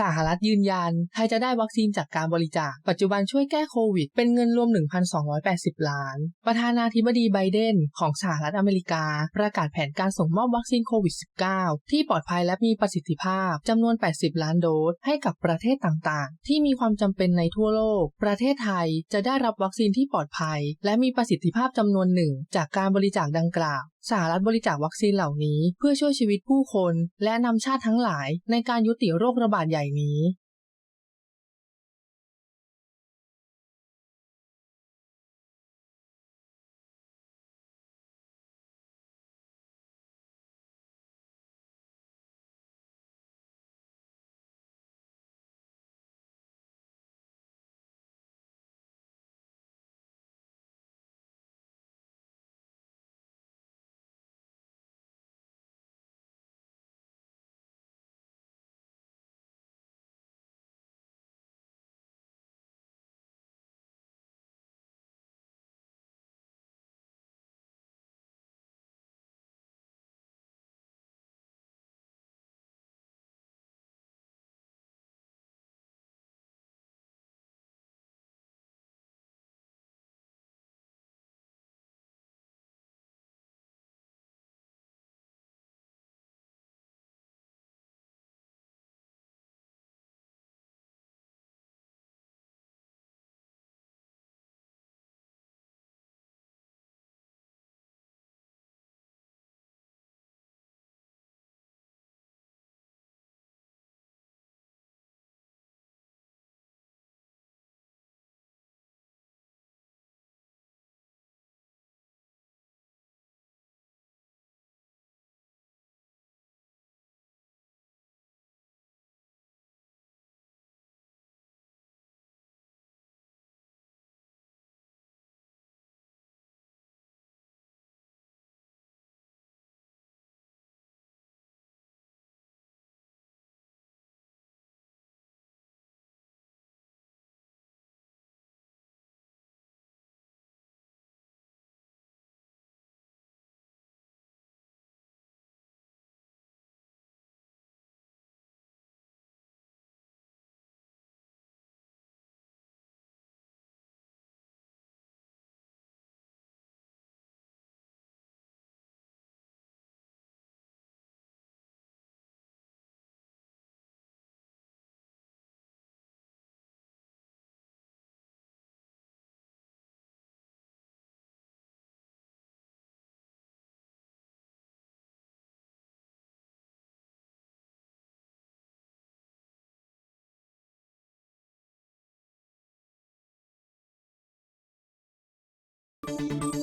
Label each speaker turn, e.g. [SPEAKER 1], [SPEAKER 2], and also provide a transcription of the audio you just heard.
[SPEAKER 1] สหรัฐยืนยัน ไทยจะได้วัคซีนจากการบริจาค ปัจจุบันช่วยแก้โควิด เป็นเงินรวม 1,280 ล้าน ประธานาธิบดีไบเดนของสหรัฐอเมริกา ประกาศแผนการส่งมอบวัคซีนโควิด -19 ที่ปลอดภัยและมีประสิทธิภาพจำนวน 80 ล้านโดส ให้กับประเทศต่างๆ ที่มีความจำเป็นในทั่วโลก ประเทศไทยจะได้รับวัคซีนที่ปลอดภัย และมีประสิทธิภาพจำนวนหนึ่งจากการบริจาคดังกล่าว สหรัฐบริจาควัคซีนเหล่านี้เพื่อช่วยชีวิตผู้คน และนำชาติทั้งหลายในการยุติโรคระบาดใหญ่นี้
[SPEAKER 2] Thank you